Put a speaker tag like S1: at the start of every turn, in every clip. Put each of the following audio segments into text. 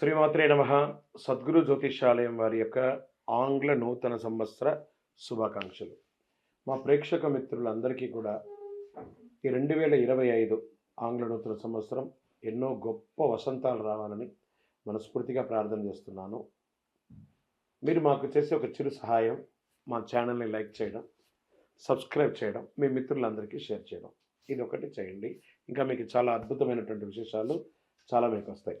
S1: శ్రీమాత్రే నమ. సద్గురు జ్యోతిషాలయం వారి యొక్క ఆంగ్ల నూతన సంవత్సర శుభాకాంక్షలు. మా ప్రేక్షక మిత్రులందరికీ కూడా ఈ రెండు వేల ఇరవై ఐదు ఆంగ్ల నూతన సంవత్సరం ఎన్నో గొప్ప వసంతాలు రావాలని మనస్ఫూర్తిగా ప్రార్థన చేస్తున్నాను. మీరు మాకు చేసే ఒక చిరు సహాయం మా ఛానల్ని లైక్ చేయడం సబ్స్క్రైబ్ చేయడం మీ మిత్రులందరికీ షేర్ చేయడం. ఇది ఒకటి చేయండి. ఇంకా మీకు చాలా అద్భుతమైనటువంటి విశేషాలు చాలా మీకు వస్తాయి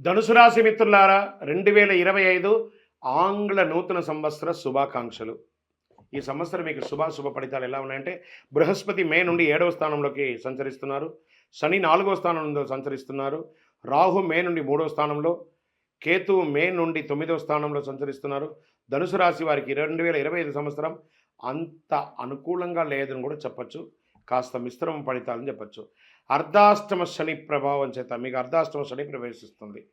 S1: ధనుసు రాశి మిత్రులారా రెండు వేల ఇరవై ఐదు ఆంగ్ల నూతన సంవత్సర శుభాకాంక్షలు. ఈ సంవత్సరం మీకు శుభాశుభ ఫలితాలు ఎలా ఉన్నాయంటే బృహస్పతి మే నుండి ఏడవ స్థానంలోకి సంచరిస్తున్నారు శని నాలుగవ స్థానంలో సంచరిస్తున్నారు రాహు మే నుండి మూడవ స్థానంలో కేతు మే నుండి తొమ్మిదవ స్థానంలో సంచరిస్తున్నారు. ధనుసు రాశి వారికి రెండు వేల ఇరవై ఐదు సంవత్సరం అంత అనుకూలంగా లేదని కూడా చెప్పచ్చు. కాస్త మిశ్రమ ఫలితాలని చెప్పచ్చు. అర్ధాష్టమ శని ప్రభావం చేత మీకు అర్ధాష్టమ శని ప్రవేశిస్తుంది.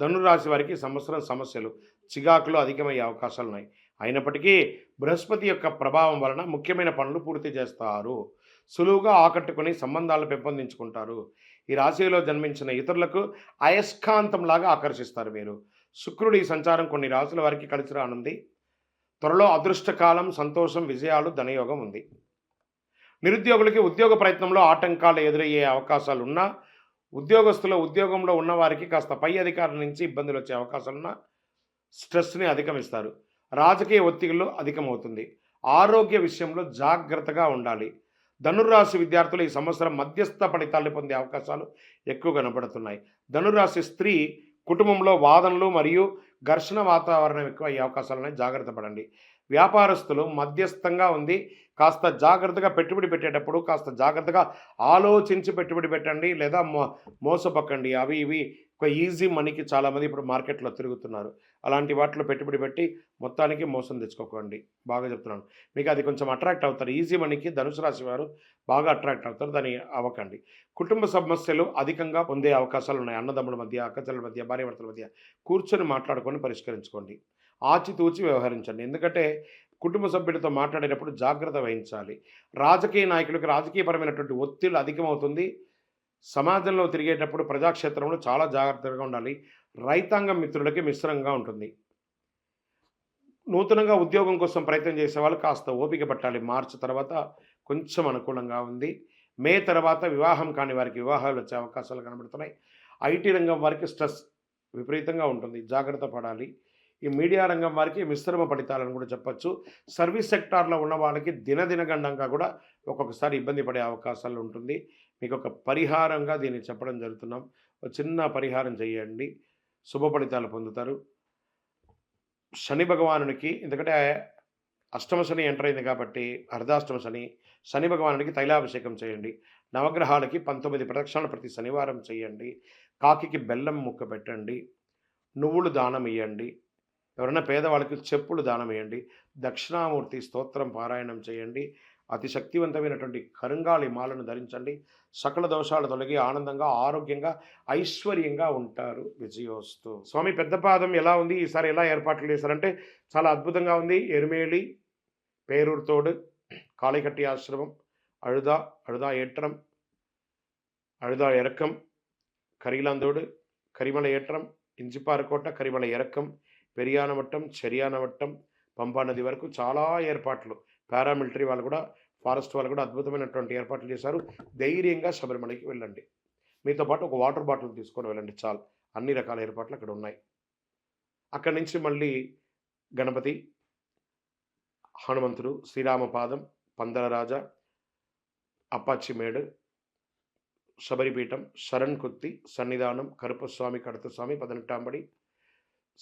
S1: ధనురాశి వారికి సంవత్సరం సమస్యలు చికాకులు అధికమయ్యే అవకాశాలు ఉన్నాయి. అయినప్పటికీ బృహస్పతి యొక్క ప్రభావం వలన ముఖ్యమైన పనులు పూర్తి చేస్తారు. సులువుగా ఆకట్టుకుని సంబంధాలను పెంపొందించుకుంటారు. ఈ రాశిలో జన్మించిన ఇతరులకు అయస్కాంతంలాగా ఆకర్షిస్తారు మీరు శుక్రుడి ఈ సంచారం కొన్ని రాశుల వారికి కలిసి రానుంది. త్వరలో అదృష్టకాలం సంతోషం విజయాలు ధనయోగం ఉంది. నిరుద్యోగులకి ఉద్యోగ ప్రయత్నంలో ఆటంకాలు ఎదురయ్యే అవకాశాలు ఉన్నా ఉద్యోగస్తుల ఉద్యోగంలో ఉన్నవారికి కాస్త పై అధికారుల నుంచి ఇబ్బందులు వచ్చే అవకాశాలున్నా స్ట్రెస్ని అధిగమిస్తారు. రాజకీయ ఒత్తిడిలో అధికమవుతుంది. ఆరోగ్య విషయంలో జాగ్రత్తగా ఉండాలి. ధనుర్రాశి విద్యార్థులు ఈ సంవత్సరం మధ్యస్థ ఫలితాలు పొందే అవకాశాలు ఎక్కువ కనబడుతున్నాయి. ధనుర్రాశి స్త్రీ కుటుంబంలో వాదనలు మరియు ఘర్షణ వాతావరణం ఎక్కువ అయ్యే అవకాశాలు ఉన్నాయి. జాగ్రత్త పడండి. వ్యాపారస్తులు మధ్యస్థంగా ఉంది. కాస్త జాగ్రత్తగా పెట్టుబడి పెట్టేటప్పుడు కాస్త జాగ్రత్తగా ఆలోచించి పెట్టుబడి పెట్టండి లేదా మో మోసపక్కండి అవి ఇవి ఒక ఈజీ మనీకి చాలామంది ఇప్పుడు మార్కెట్లో తిరుగుతున్నారు. అలాంటి వాటిలో పెట్టుబడి పెట్టి మొత్తానికి మోసం తెచ్చుకోకండి. బాగా చెప్తున్నాను. మీకు అది కొంచెం అట్రాక్ట్ అవుతారు. ఈజీ మనీకి ధనుసు రాశి వారు బాగా అట్రాక్ట్ అవుతారు. దాన్ని అవ్వకండి. కుటుంబ సమస్యలు అధికంగా పొందే అవకాశాలు ఉన్నాయి. అన్నదమ్ముల మధ్య అక్కచెల్లెల మధ్య భార్యాభర్తల మధ్య కూర్చొని మాట్లాడుకొని పరిష్కరించుకోండి. ఆచితూచి వ్యవహరించండి. ఎందుకంటే కుటుంబ సభ్యులతో మాట్లాడేటప్పుడు జాగ్రత్త వహించాలి. రాజకీయ నాయకులకు రాజకీయపరమైనటువంటి ఒత్తిడి అధికమవుతుంది. సమాజంలో తిరిగేటప్పుడు ప్రజాక్షేత్రంలో చాలా జాగ్రత్తగా ఉండాలి. రైతాంగం మిత్రులకి మిశ్రంగా ఉంటుంది. నూతనంగా ఉద్యోగం కోసం ప్రయత్నం చేసే వాళ్ళు కాస్త ఓపిక పట్టాలి. మార్చి తర్వాత కొంచెం అనుకూలంగా ఉంది. మే తర్వాత వివాహం కాని వారికి వివాహాలు వచ్చే అవకాశాలు కనబడుతున్నాయి. ఐటీ రంగం వారికి స్ట్రెస్ విపరీతంగా ఉంటుంది. జాగ్రత్త పడాలి. ఈ మీడియా రంగం వారికి మిశ్రమ ఫలితాలను కూడా చెప్పొచ్చు. సర్వీస్ సెక్టార్లో ఉన్న వాళ్ళకి దినదినగండంగా కూడా ఒక్కొక్కసారి ఇబ్బంది పడే అవకాశాలు ఉంటుంది. మీకు ఒక పరిహారంగా దీన్ని చెప్పడం జరుగుతున్నాం. ఒక చిన్న పరిహారం చేయండి. శుభ ఫలితాలు పొందుతారు. శని భగవానునికి ఎందుకంటే అష్టమ శని ఎంటర్ అయింది కాబట్టి అర్ధాష్టమ శని శని భగవానుడికి తైలాభిషేకం చేయండి. నవగ్రహాలకి పంతొమ్మిది ప్రదక్షిణలు ప్రతి శనివారం చేయండి. కాకికి బెల్లం ముక్క పెట్టండి. నువ్వులు దానం ఇవ్వండి ఎవరైనా పేదవాళ్ళకి చెప్పులు దానం వేయండి దక్షిణామూర్తి స్తోత్రం పారాయణం చేయండి అతి శక్తివంతమైనటువంటి కరుంగాళి మాలను ధరించండి సకల దోషాలు తొలగి ఆనందంగా ఆరోగ్యంగా ఐశ్వర్యంగా ఉంటారు విజయోస్తు స్వామి పెద్దపాదం ఎలా ఉంది ఈసారి ఎలా ఏర్పాట్లు చేశారంటే చాలా అద్భుతంగా ఉంది ఎరుమేలి పేరూరుతోడు காளைகட்டி ஆசிரமம் அழுதா அழுதா ஏற்றம் அழுதா இறக்கம் கரிலாந்தோடு கரிமலை ஏற்றம் ఇంజిపారకోట కరిమల ఎరక్కం పెరియాన మట్టం చెరియాన పంపా నది వరకు చాలా ఏర్పాట్లు. పారామిలిటరీ వాళ్ళు కూడా ఫారెస్ట్ వాళ్ళు కూడా అద్భుతమైనటువంటి ఏర్పాట్లు చేశారు. ధైర్యంగా శబరిమలకి వెళ్ళండి. మీతో పాటు ఒక వాటర్ బాటిల్ తీసుకొని వెళ్ళండి చాలు. అన్ని రకాల ఏర్పాట్లు అక్కడ ఉన్నాయి. అక్కడి నుంచి మళ్ళీ గణపతి హనుమంతుడు శ్రీరామపాదం పందలరాజ అప్పాచిమేడు శబరిపీఠం శరణ్ కుత్తి సన్నిధానం కరుపస్వామి కడతస్వామి పదనెట్టాంబడి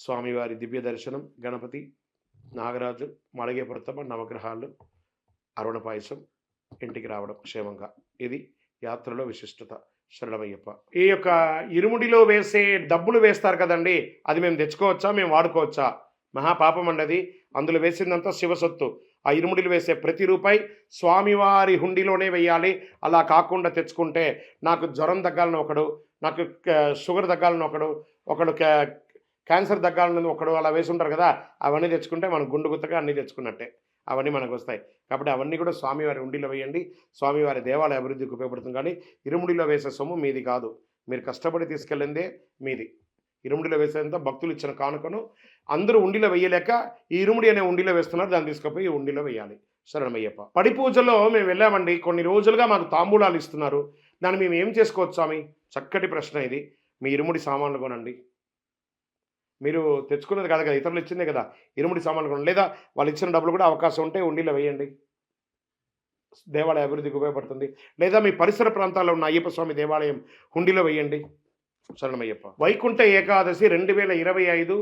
S1: స్వామివారి దివ్య దర్శనం గణపతి నాగరాజు మలగే నవగ్రహాలు అరుణ పాయసం ఇంటికి రావడం క్షేమంగా. ఇది యాత్రలో విశిష్టత. శరణమయ్యప్ప. ఈ యొక్క ఇరుముడిలో వేసే డబ్బులు వేస్తారు కదండి అది మేము తెచ్చుకోవచ్చా మేము వాడుకోవచ్చా? మహాపాపం అండది అందులో వేసిందంతా శివసొత్తు ఆ ఇరుముడిలు వేసే ప్రతి రూపాయి స్వామివారి హుండీలోనే వేయాలి. అలా కాకుండా తెచ్చుకుంటే నాకు జ్వరం తగ్గాలని ఒకడు నాకు షుగర్ తగ్గాలని ఒకడు ఒకడు క్యాన్సర్ తగ్గాలని ఒకడు అలా వేసి ఉంటారు కదా అవన్నీ తెచ్చుకుంటే మనం గుండు గుత్తగా అన్నీ తెచ్చుకున్నట్టే. అవన్నీ మనకు వస్తాయి. కాబట్టి అవన్నీ కూడా స్వామివారి ఉండిలో వేయండి. స్వామివారి దేవాలయ అభివృద్ధికి ఉపయోగపడుతుంది. కానీ ఇరుముడిలో వేసే సొమ్ము మీది కాదు. మీరు కష్టపడి తీసుకెళ్ళిందే మీది. ఇరుముడిలో వేసేంత భక్తులు ఇచ్చిన కానుకను అందరూ ఉండిలో వేయలేక ఈ ఇరుముడి అనే ఉండిలో వేస్తున్నారు. దాన్ని తీసుకుపోయి ఉండిలో వేయాలి. శరణమయ్యప్ప. పడి పూజలో మేము వెళ్ళామండి. కొన్ని రోజులుగా మాకు తాంబూలాలు ఇస్తున్నారు. దాన్ని మేము ఏం చేసుకోవచ్చు స్వామి? చక్కటి ప్రశ్న ఇది. మీ ఇరుముడి సామాన్లు కొనండి. మీరు తెచ్చుకున్నది కాదు కదా ఇతరులు ఇచ్చిందే కదా ఇరుముడి సామాన్లు కొనండి. లేదా వాళ్ళు ఇచ్చిన డబ్బులు కూడా అవకాశం ఉంటే ఉండిలో వేయండి. దేవాలయ అభివృద్ధికి ఉపయోగపడుతుంది. లేదా మీ పరిసర ప్రాంతాల్లో ఉన్న అయ్యప్ప స్వామి దేవాలయం హుండీలో వేయండి. శరణమయ్యప్ప. వైకుంఠ ఏకాదశి రెండు వేల ఇరవై ఐదు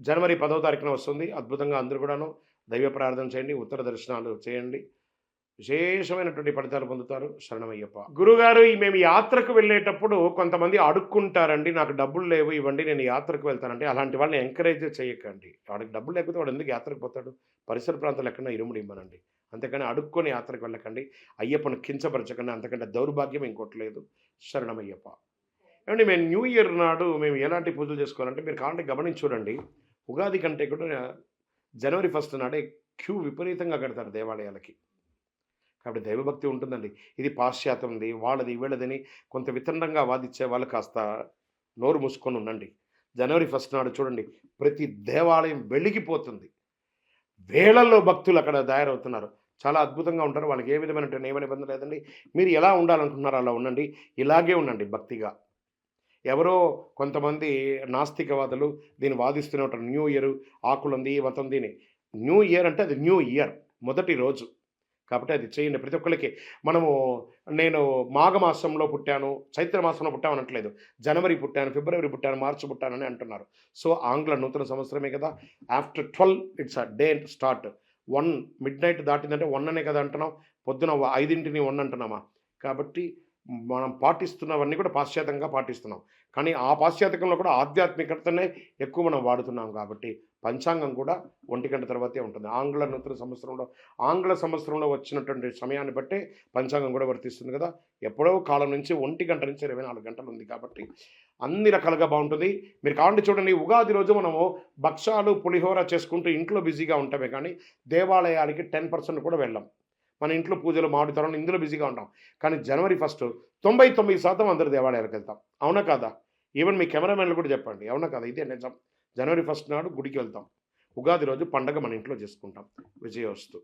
S1: జనవరి పదో తారీఖున వస్తుంది. అద్భుతంగా అందరూ కూడాను దైవ ప్రార్థన చేయండి ఉత్తర దర్శనాలు చేయండి. విశేషమైనటువంటి ఫలితాలు పొందుతారు. శరణమయ్యప్ప. గురుగారు ఈ మేము యాత్రకు వెళ్ళేటప్పుడు కొంతమంది అడుక్కుంటారండి నాకు డబ్బులు లేవు ఇవ్వండి నేను యాత్రకు వెళ్తానంటే అలాంటి వాళ్ళని ఎంకరేజ్ చేయకండి. వాడికి డబ్బులు లేకపోతే వాడు ఎందుకు యాత్రకు పోతాడు? పరిసర ప్రాంతాలు ఎక్కడ ఇరుముడు ఇవ్వనండి అంతేకాని అడుక్కొని యాత్రకు వెళ్ళకండి. అయ్యప్పను కించపరచకండి అంతకంటే దౌర్భాగ్యం ఇంకోటి లేదు. శరణమయ్యప్ప. ఏమండి మేము న్యూ ఇయర్ నాడు మేము ఎలాంటి పూజలు చేసుకోవాలంటే మీరు కావాలంటే గమనించి చూడండి ఉగాది కంటే కూడా జనవరి ఫస్ట్ నాడే క్యూ విపరీతంగా కడతారు దేవాలయాలకి. కాబట్టి దైవభక్తి ఉంటుందండి. ఇది పాశ్చాత్యంది వాళ్ళది వీళ్ళదని కొంత వితండంగా వాదిచ్చే వాళ్ళు కాస్త నోరు మూసుకొని ఉండండి. జనవరి ఫస్ట్ నాడు చూడండి ప్రతి దేవాలయం వెలిగిపోతుంది. వేళల్లో భక్తులు అక్కడ తయారవుతున్నారు. చాలా అద్భుతంగా ఉంటారు. వాళ్ళకి ఏ విధమైన నియమ నిబంధన లేదండి. మీరు ఎలా ఉండాలనుకుంటున్నారో అలా ఉండండి. ఇలాగే ఉండండి భక్తిగా. ఎవరో కొంతమంది నాస్తికవాదులు దీన్ని వాదిస్తూనే ఉంటారు న్యూ ఇయర్ ఆకులుంది మతం దీని న్యూ ఇయర్ అంటే అది న్యూ ఇయర్ మొదటి రోజు. కాబట్టి అది చేయండి. ప్రతి ఒక్కరికి మనము నేను మాఘమాసంలో పుట్టాను చైత్ర మాసంలో పుట్టాను అనట్లేదు. జనవరి పుట్టాను ఫిబ్రవరి పుట్టాను మార్చి పుట్టానని అంటున్నారు. సో ఆంగ్ల నూతన సంవత్సరమే కదా. After twelve it's a day start. One midnight దాటిందంటే one అనే కదా అంటున్నాం. పొద్దున ఐదింటిని వన్ అంటున్నామా? కాబట్టి మనం పాటిస్తున్నవన్నీ కూడా పాశ్చాత్యంగా పాటిస్తున్నాం. కానీ ఆ పాశ్చాత్యంలో కూడా ఆధ్యాత్మికతనే ఎక్కువ మనం వాడుతున్నాం కాబట్టి పంచాంగం కూడా ఒంటి గంట తర్వాతే ఉంటుంది. ఆంగ్ల నూతన సంవత్సరంలో ఆంగ్ల సంవత్సరంలో వచ్చినటువంటి సమయాన్ని బట్టే పంచాంగం కూడా వర్తిస్తుంది కదా. ఎప్పుడో కాలం నుంచి ఒంటి గంట నుంచి ఇరవై నాలుగు గంటలు ఉంది కాబట్టి అన్ని రకాలుగా బాగుంటుంది. మీరు కావండి చూడండి ఉగాది రోజు మనము భక్షాలు పులిహోర చేసుకుంటూ ఇంట్లో బిజీగా ఉంటామే కానీ దేవాలయాలకి టెన్ పర్సెంట్ కూడా వెళ్ళాం. మన ఇంట్లో పూజలు మామిడి తోరణాలు ఇందులో బిజీగా ఉంటాం. కానీ జనవరి ఫస్ట్ తొంభై తొమ్మిది శాతం అందరు దేవాలయాలకు వెళ్తాం. అవునా కాదా? ఈవెన్ మీ కెమెరామెన్లు కూడా చెప్పండి. అవునా కదా? ఇదే నిజం. జనవరి ఫస్ట్ నాడు గుడికి వెళ్తాం. ఉగాది రోజు పండగ మన ఇంట్లో చేసుకుంటాం. విజయోస్తు